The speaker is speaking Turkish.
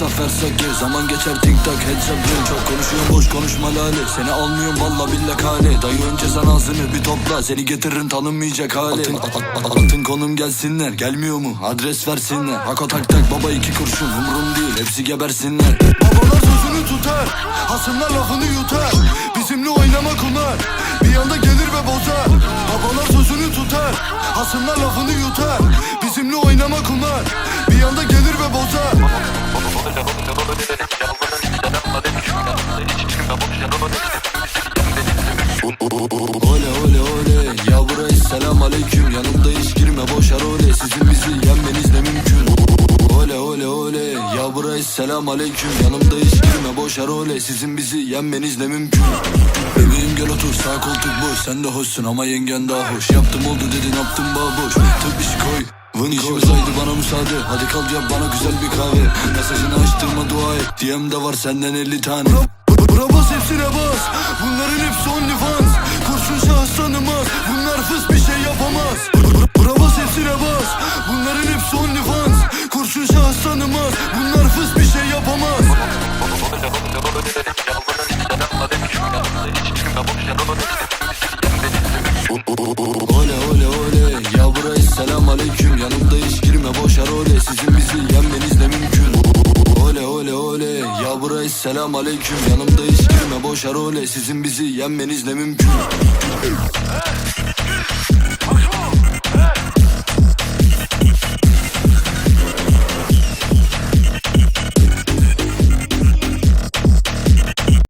masraf versek gir. Zaman geçer tik tak headshot ring Çok konuşuyorum boş konuşma lale. Seni almıyorum valla billah kale. Dayı önce sen ağzını bir topla. Seni getiririm tanınmayacak hale. Atın, at- at- atın konum gelsinler. Gelmiyor mu? Adres versinler. Hako tak tak baba iki kurşun. Umrum değil hepsi gebersinler. Babalar sözünü tutar. Hasımlar lafını yutar. Bizimle oynama kunar. Bir anda gelir ve bozar. Babalar sözünü tutar. Hasımlar lafını yutar. Bizimle oynama Ole ole ole. Ya burayı selam aleyküm. Yanımda hiç girme boş ole. Sizin bizi yenmeniz ne mümkün. Ole ole ole. Ya burayı selam aleyküm. Yanımda hiç girme boş ole. Sizin bizi yenmeniz ne mümkün. Bebeğim gel otur sağ koltuk boş. Sen de hoşsun ama yengen daha hoş. Yaptım oldu dedin yaptım baboş iş koy. Vın İşimiz haydi bana müsaade. Hadi kalk yap bana güzel bir kahve. Mesajını açtırma dua et. DM'de var senden 50 tane Bura bas hepsine bas Bunların hepsi OnlyFans. Kurşun şahıs tanımaz Bunlar fıs bir şey yapamaz. Bura bas hepsine bas Bunların hepsi OnlyFans. Kurşun şahıs tanımaz Bunlar fıs bir şey yapamaz. Ole ole ole. Ya burayı selam aleyküm. Yanımda hiç girme boş ole. Sizin bizi yenmeniz selam aleyküm Yanımda hiç girme boş ole Sizin bizi yenmeniz ne mümkün